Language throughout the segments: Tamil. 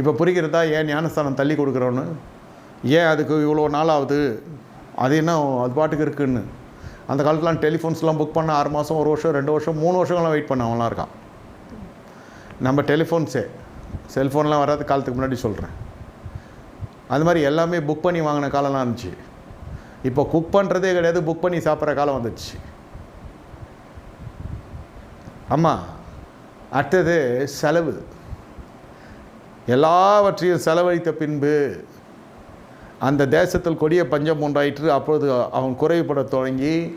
இப்போ புரிகிறதா ஏன் ஞானஸ்தானம் தள்ளி கொடுக்குறோன்னு? ஏன் அதுக்கு இவ்வளோ நாள் ஆகுது அது என்ன அது பாட்டுக்கு இருக்குன்னு? அந்த காலத்துலாம் டெலிஃபோன்ஸ்லாம் புக் பண்ண ஆறு மாதம் ஒரு வருஷம் ரெண்டு வருஷம் மூணு வருஷங்கள்லாம் வெயிட் பண்ணவங்களாம் இருக்கான். நம்ம டெலிஃபோன்ஸே. செல்ஃபோன்லாம் வராத காலத்துக்கு முன்னாடி சொல்கிறேன் அது மாதிரி எல்லாமே புக் பண்ணி வாங்கின காலம்லாம் இருந்துச்சு. இப்போ குக் பண்ணுறதே கிடையாது புக் பண்ணி சாப்பிட்ற காலம் வந்துடுச்சு. ஆமாம் அடுத்தது செலவு. எல்லாவற்றையும் செலவழித்த பின்பு அந்த தேசத்தில் கொடிய பஞ்சம் உண்டாயிற்று அப்பொழுது அவன் குறைவுபட தொடங்கி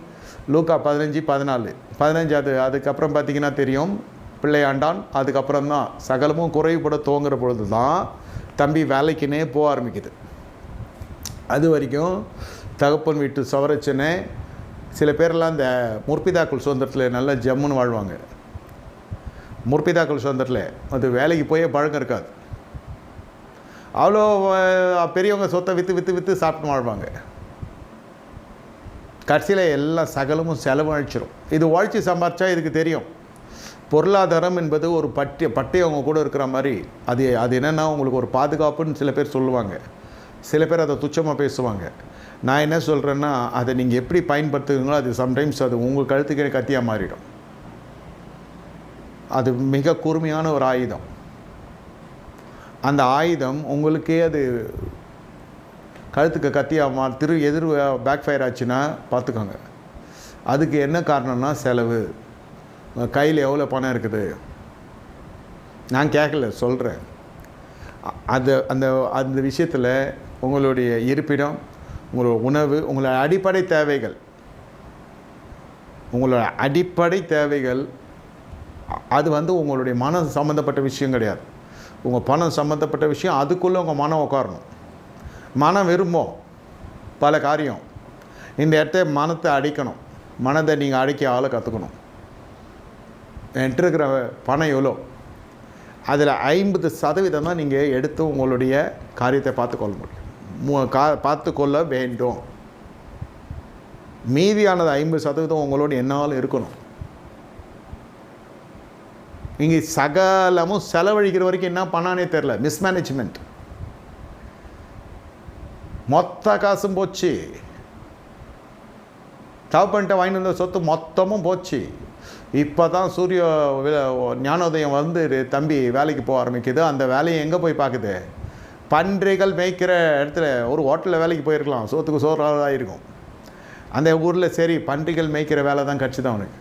லூக்கா பதினஞ்சு பதினாலு. பதினஞ்சு அது அதுக்கப்புறம் பார்த்தீங்கன்னா தெரியும். பிள்ளையாண்டான். அதுக்கப்புறம் தான் சகலமும் குறைவுபட துவங்குற பொழுது தான் தம்பி வேலைக்குன்னே போக ஆரம்பிக்குது. அது வரைக்கும் தகப்பன் வீட்டு சவரச்சனை சில பேரெல்லாம் இந்த முற்பிதாக்கள் சுதந்திரத்தில் நல்ல ஜம்முன்னு வாழ்வாங்க. முற்பிதாக்கள் சுதந்திரத்தில் அது வேலைக்கு போயே பழக்கம் இருக்காது. அவ்வளோ பெரியவங்க சொத்தை விற்று விற்று விற்று சாப்பிட்டு வாழ்வாங்க. கடைசியில் எல்லாம் சகலமும் செலவழிச்சிடும் இது உழைச்சி சம்பாரிச்சா இதுக்கு தெரியும். பொருளாதாரம் என்பது ஒரு பட்டி பட்டியவங்க கூட இருக்கிற மாதிரி அது அது என்னென்னா உங்களுக்கு ஒரு பாதுகாப்புன்னு சில பேர் சொல்லுவாங்க. சில பேர் அதை துச்சமாக பேசுவாங்க. நான் என்ன சொல்கிறேன்னா அதை நீங்கள் எப்படி பயன்படுத்துவீங்களோ அது சம்டைம்ஸ் அது உங்கள் கழுத்துக்கே கத்தியாக மாறிடும். அது மிக கூர்மையான ஒரு ஆயுதம். அந்த ஆயுதம் உங்களுக்கே அது கழுத்துக்கு கத்தியாக மா திரு எதிர் பேக் ஃபயர் ஆச்சுன்னா பார்த்துக்கோங்க. அதுக்கு என்ன காரணம்னா செலவு. கையில் எவ்வளோ பணம் இருக்குது? நான் கேட்கல சொல்கிறேன் அது அந்த அந்த விஷயத்தில் உங்களுடைய இருப்பிடம் உங்களோட உணவு உங்களோட அடிப்படை தேவைகள். உங்களோட அடிப்படை தேவைகள் அது வந்து உங்களுடைய மன சம்மந்தப்பட்ட விஷயம் கிடையாது. உங்கள் பணம் சம்மந்தப்பட்ட விஷயம் அதுக்குள்ளே உங்கள் மனம் உட்காரணும் மனம் விரும்பும் பல காரியம். இந்த இடத்த மனத்தை அடிக்கணும். மனதை நீங்கள் அடிக்க ஆளை கற்றுக்கணும் என்கிட்ட இருக்கிற பணம் எவ்வளோ? அதில் ஐம்பது சதவீதம் தான் நீங்கள் எடுத்து உங்களுடைய காரியத்தை பார்த்துக்கொள்ள முடியும். மு- கா பார்த்துக்கொள்ள வேண்டும். மீதியானது ஐம்பது சதவீதம் உங்களோட என்னால் இருக்கணும். இங்கே சகலமும் செலவழிக்கிற வரைக்கும் என்ன பண்ணானே தெரில மிஸ்மேனேஜ்மெண்ட் மொத்த காசும் போச்சு. தவப்பன்ட்ட வாங்கிட்டு வந்த சொத்து மொத்தமும் போச்சு. இப்போ தான் சூரிய ஞானோதயம் வந்து தம்பி வேலைக்கு போக ஆரம்பிக்குது. அந்த வேலையை எங்கே போய் பார்க்குது? பன்றிகள் மேய்க்கிற இடத்துல ஒரு ஹோட்டலில் வேலைக்கு போயிருக்கலாம். சோத்துக்கு சோறாக இருக்கும். அந்த ஊரில் சரி பன்றிகள் மேய்க்கிற வேலை தான் கிடச்சிது அவனுக்கு.